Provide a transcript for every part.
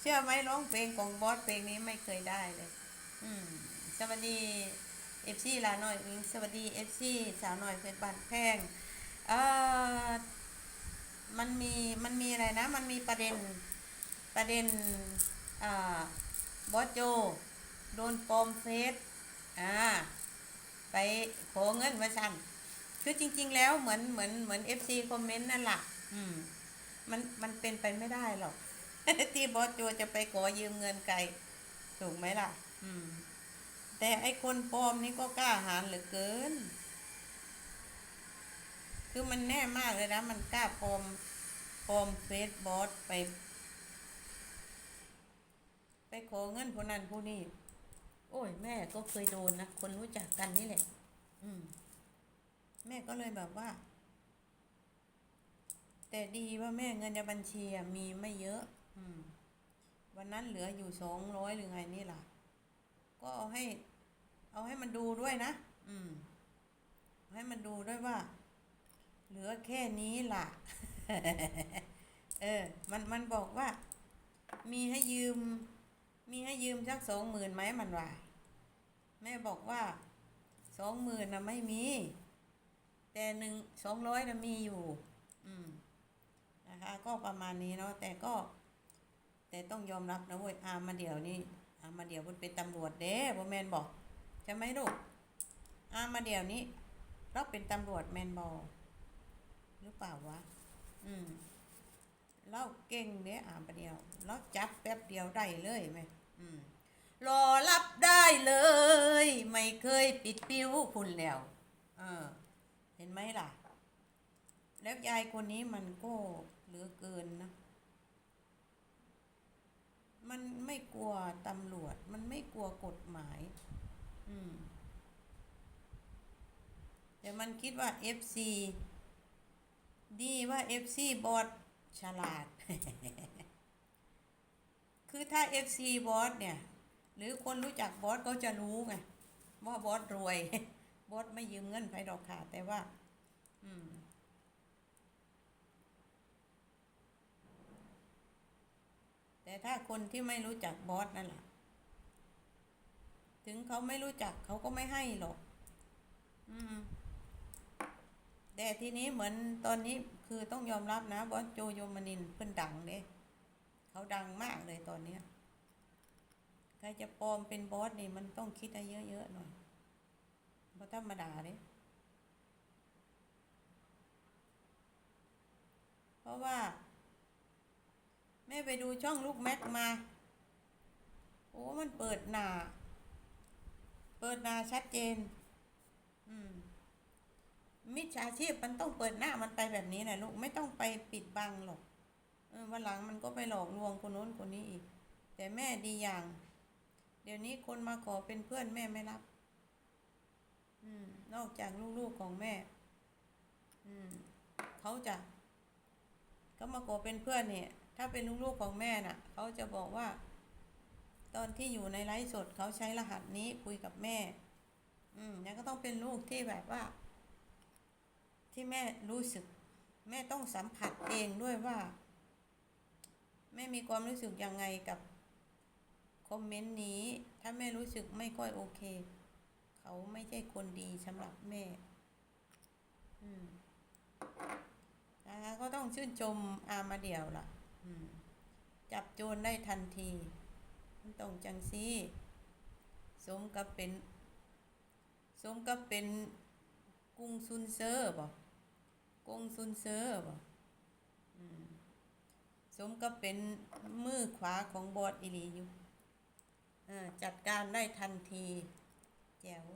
เชื่อไหมร้องเพลงของบอสเพลงนี้ไม่เคยได้เลย อืมสวัสดีเอฟซีลาหน่อยอิงสวัสดีเอฟซีสาวหน่อยเพชรบานแพงเอ่อมันมีมันมีอะไรนะ มันมีประเด็นประเด็นอ่าบอสโจ โดนปลอมเฟซอ่าไปขอเงินมาสั่นคือจริง ๆ แล้วเหมือนเหมือนเหมือนเอฟซีคอมเมนต์นั่นแหละอืมมันมันเป็นไปไม่ได้หรอก ที่บอสโจจะไปขอยืมเงินไกลถูกไหมล่ะ อืม แต่ไอ้คนปลอมนี่ก็กล้าหาญเหลือเกิน คือมันแน่มากเลยนะ มันกล้าปลอมปลอมเฟซบอสไป ไปขอเงินผู้นั้นผู้นี้โอ้ยแม่ก็เคยโดนนะคนรู้จักกันนี่แหละ อืม แม่ก็เลยแบบว่า แต่ดีว่าแม่เงินในบัญชีมีไม่เยอะ วันนั้นเหลืออยู่สองร้อยหรือไงนี่ล่ะ ก็เอาให้ เอาให้มันดูด้วยนะ อืม ให้มันดูด้วยว่า เหลือแค่นี้ล่ะ เออ มันมันบอกว่า มีให้ยืม มีให้ยืมสักสองหมื่นไหมมันว่า แม่บอกว่าสองหมื่นนะไม่มี แต่หนึ่งสองร้อยนะมีอยู่ อืมนะคะ ก็ประมาณนี้เนาะแต่ก็ แต่ต้องยอมรับนะเว้ยอามาเดี๋ยวนี้อามาเดี๋ยวมันเป็นตำรวจเด้บ่แมนบอกใช่ไหมลูกอามาเดี๋ยวนี้ เราเป็นตำรวจแมนบอหรือเปล่าวะ อืมเราเก่งเด้อามาเดียว เราจับแป๊บเดียวได้เลยไหมอืมรอรับได้เลย ไม่เคยปิดปิ้วพุ่นแล้วเออ เห็นไหมล่ะ แล้วยายคนนี้มันก็เหลือเกินนะ มันไม่กลัวตำรวจ มันไม่กลัวกฎหมาย อืม แต่มันคิดว่า FC ดีว่า FC บอสฉลาด คือถ้า FC บอสเนี่ย หรือคนรู้จักบอสก็จะรู้ไงว่าบอสรวย บอสไม่ยืมเงินไปดอกค่ะ แต่ว่า อืม แต่ถ้าคนที่ไม่รู้จักบอสนั่นแหละถึงเขาไม่รู้จักเขาก็ไม่ให้หรอก อืม แต่ทีนี้เหมือนตอนนี้คือต้องยอมรับนะบอสโจโยมานินเพิ่นดังเด้เขาดังมากเลยตอนเนี้ยใครจะปลอมเป็นบอสนี่มันต้องคิดให้เยอะๆหน่อยเพราะธรรมดาเด้เพราะว่า แม่ไปดูช่องลูกแม็กมา โอ้มันเปิดหนา เปิดหนาชัดเจน อืม มิจฉาชีพมันต้องเปิดหน้ามันไปแบบนี้นะลูกไม่ต้องไปปิดบังหรอกวันหลังมันก็ไปหลอกลวงคนโน้นคนนี้อีก แต่แม่ดีอย่าง เดี๋ยวนี้คนมาขอเป็นเพื่อนแม่ไม่รับ อืม นอกจากลูกๆของแม่ อืม เขาจะเขามาขอเป็นเพื่อนเนี่ย ถ้าเป็นลูกๆของแม่น่ะเขาจะบอกว่า ตอนที่อยู่ในไลฟ์สดเขาใช้รหัสนี้คุยกับแม่ อืมแล้วก็ต้องเป็นลูกที่แบบว่า ที่แม่รู้สึก แม่ต้องสัมผัสเองด้วยว่า แม่มีความรู้สึกยังไงกับคอมเมนต์นี้ ถ้าแม่รู้สึกไม่ค่อยโอเค เขาไม่ใช่คนดีสำหรับแม่ อืมนะคะก็ต้องชื่นชมอามาเดียวล่ะ จับโจรได้ทันที มันต้องจังซี่สมกับเป็น สมกับเป็นกรุงซุนเซอร์บ่กุ้งซุนเซอร์บ่อืมสมกับเป็นมือขวาของบอสอิลีอยู่จัดการได้ทันที แจ๋ว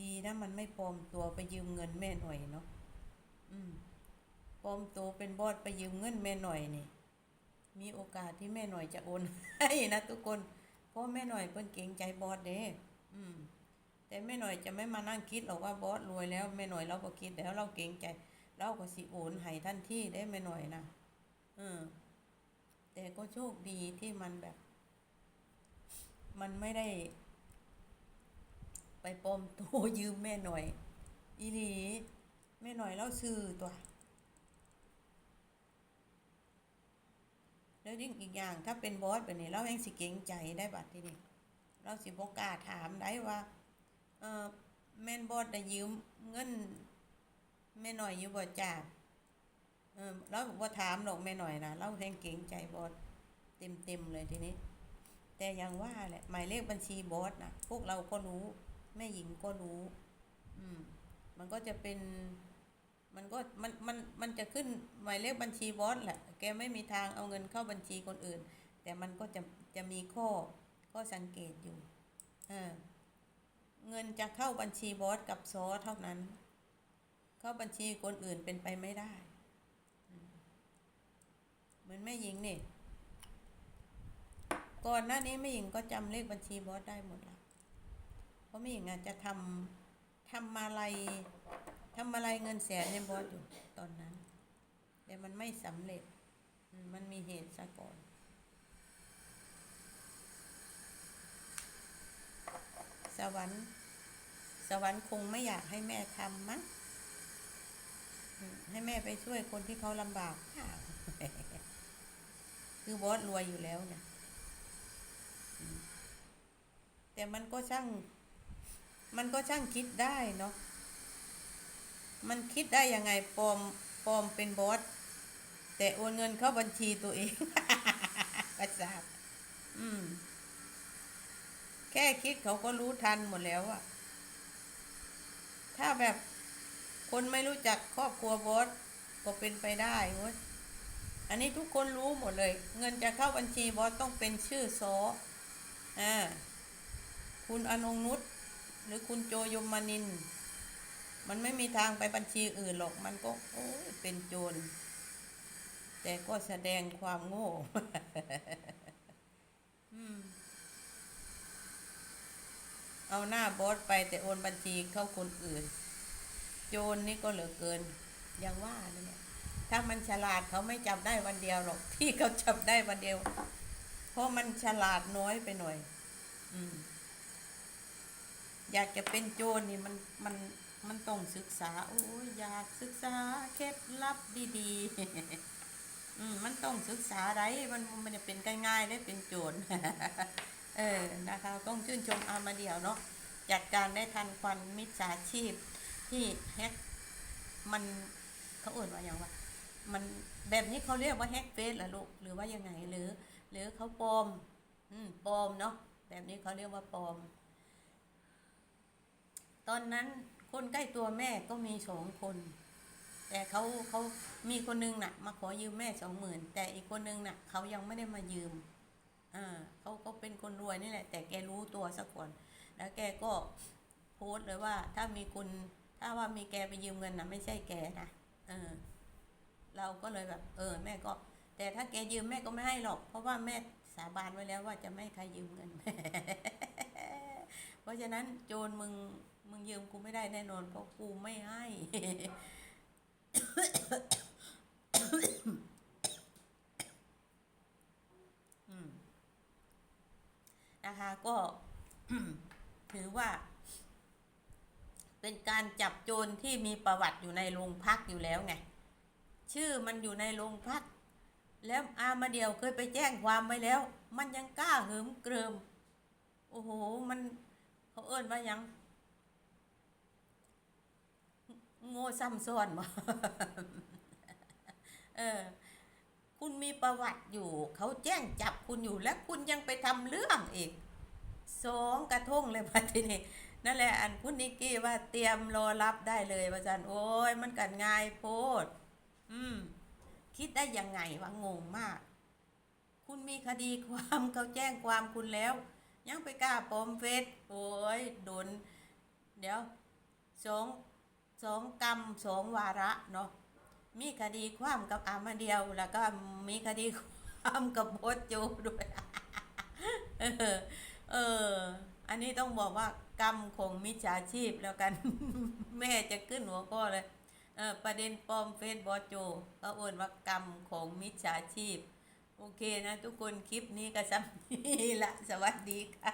ดีนะมันไม่ปลอมตัวไปยืมเงินแม่หน่อยเนาะอืมปลอมตัวเป็นบอสไปยืมเงินแม่หน่อยนี่ มีโอกาสที่แม่หน่อยจะโอนให้นะทุกคน เพราะแม่หน่อยเพิ่นเกรงใจบอสเด้อืม แต่แม่หน่อยจะไม่มานั่งคิดหรอกว่าบอสรวยแล้วแม่หน่อยเราก็คิดแล้วเราเกรงใจเราก็สิโอนให้ทันที่ได้แม่หน่อยนะเออ แต่ก็โชคดีที่มันแบบ มันไม่ได้ ไปปลอมตัวยืมแม่หน่อย อีหลีม่หน่อยเราซื้อตัว แล้วยิ่งอีกอย่างถ้าเป็นบอสแบบนี้เราแห่งสิเก่งใจได้บัดทีนี้เราสิบกล้าถามได้ว่าเออแม่นบอสได้ยืมเงินแม่หน่อยอยู่บ่จ้าเออเราบ่ถามหรอกแม่หน่อยนะเราแห่งเก่งใจบอสเต็มเต็มเลยทีนี้ แต่อยังว่าแหละหมายเลขบัญชีบอสนะพวกเราก็รู้ แม่หญิงก็รู้ อืม มันก็จะเป็น มันก็มันมันมันจะขึ้นหมายเลขบัญชีบอสแหละ แกไม่มีทางเอาเงินเข้าบัญชีคนอื่น แต่มันก็จะจะมีข้อข้อสังเกตอยู่เออเงินจะเข้าบัญชีบอสกับซอเท่านั้น เข้าบัญชีคนอื่นเป็นไปไม่ได้ เหมือนแม่หญิงนี่ ก่อนหน้านี้แม่หญิงก็จำเลขบัญชีบอสได้หมดละเพ ราะแม่หญิงอาจจะทำทำมาลัยทำอะไรเงินแสนให้บอสอยู่ตอนนั้น แต่มันไม่สำเร็จ มันมีเหตุซะก่อนสวรรค์ สวรรค์คงไม่อยากให้แม่ทำมั้งให้แม่ไปช่วยคนที่เขาลำบากเปล่าคือบอสรวยอยู่แล้วเนี่ยแต่มันก็ช่าง มันก็ช่างคิดได้เนาะมันคิดได้ยังไงปลอมปลอมเป็นบอสแต่โอนเงินเข้าบัญชีตัวเองประสาทอืม แค่คิดเขาก็รู้ทันหมดแล้วอะถ้าแบบคนไม่รู้จักครอบครัวบอสก็เป็นไปได้เว้ยอันนี้ทุกคนรู้หมดเลย เงินจะเข้าบัญชีบอสต้องเป็นชื่อซออ่าคุณอนงนุช หรือคุณโจยมนิน มันไม่มีทางไปบัญชีอื่นหรอกมันก็ โอ้เป็นโจร แต่ก็แสดงความโง่อืมเอาหน้าบอสไปแต่โอนบัญชีเข้าคนอื่น โจรนี่ก็เหลือเกินอย่างว่าเนี่ยถ้ามันฉลาดเขาไม่จับได้วันเดียวหรอก ที่เขาจับได้วันเดียว เพราะมันฉลาดน้อยไปหน่อย อืม อยากจะเป็นโจรนี่มันมันมันต้องศึกษา โอ้ยอยากศึกษาเคล็ดลับดีๆอืมมันต้องศึกษาไรมันมันไม่ได้เป็นง่ายๆได้เป็นโจรเออนะคะ ต้องชื่นชมอามาเดียวเนาะจัดการได้ทันควันมิจฉาชีพ ที่แฮกมันเขาเอ่นว่าอย่างว่า มันแบบนี้เขาเรียกว่าแฮกเฟซเหรอลูกหรือว่ายังไงหรือ หรือเขาปลอม อืมปลอมเนาะแบบนี้เขาเรียกว่าปลอม ตอนนั้นคนใกล้ตัวแม่ก็มีสองคน แต่เขาเขามีคนนึงน่ะ มาขอยืมแม่สองหมื่นแต่อีกคนนึงน่ะเขายังไม่ได้มายืมอ่าเขาก็เป็นคนรวยนี่แหละ แต่แกรู้ตัวซะก่อนแล้วแกก็โพสต์เลยว่า ถ้ามีคุณถ้าว่ามีแกไปยืมเงินนะไม่ใช่แกนะเออ เราก็เลยแบบ เออ แม่ก็ แต่ถ้าแกยืมแม่ก็ไม่ให้หรอก เพราะว่าแม่สาบานไว้แล้วว่าจะไม่ให้ใครยืมเงิน เพราะฉะนั้นโจรมึง มึงยืมกูไม่ได้แน่นอนเพราะกูไม่ให้อืมนะคะก็ถือว่า เป็นการจับโจรที่มีประวัติอยู่ในโรงพักอยู่แล้วไง ชื่อมันอยู่ในโรงพัก แล้วอามาเดียวเคยไปแจ้งความไว้แล้ว มันยังกล้าเหิมเกริม โอ้โห มันเขาเอิ้นว่ายัง โง่ซ้ำซ้อนบ่เออ คุณมีประวัติอยู่ เขาแจ้งจับคุณอยู่และคุณยังไปทำเรื่องอีกสองกระทงเลยพัทีนี้นั่นแหละอันคุณนิกกี้ว่าเตรียมรอรับได้เลยว่าจันโอ้ยมันกันง่ายโพด อืม คิดได้ยังไงวะงงมาก คุณมีคดีความเขาแจ้งความคุณแล้ว ยังไปกล้าปลอมเฟซโอ้ยโดน เดี๋ยวสอง สองกรรมสองวาระเนาะมีคดีความกับอามาเดียว แล้วก็มีคดีความกับโบสโจด้วย เออ เออ อันนี้ต้องบอกว่ากรรมของมิจฉาชีพแล้วกัน แม่จะขึ้นหัวข้อเลยเออประเด็นปลอมเฟซบอสโจก็โอนว่ากรรมของมิจฉาชีพ โอเคนะ ทุกคนคลิปนี้ก็ซ้ำนี่ละสวัสดีค่ะ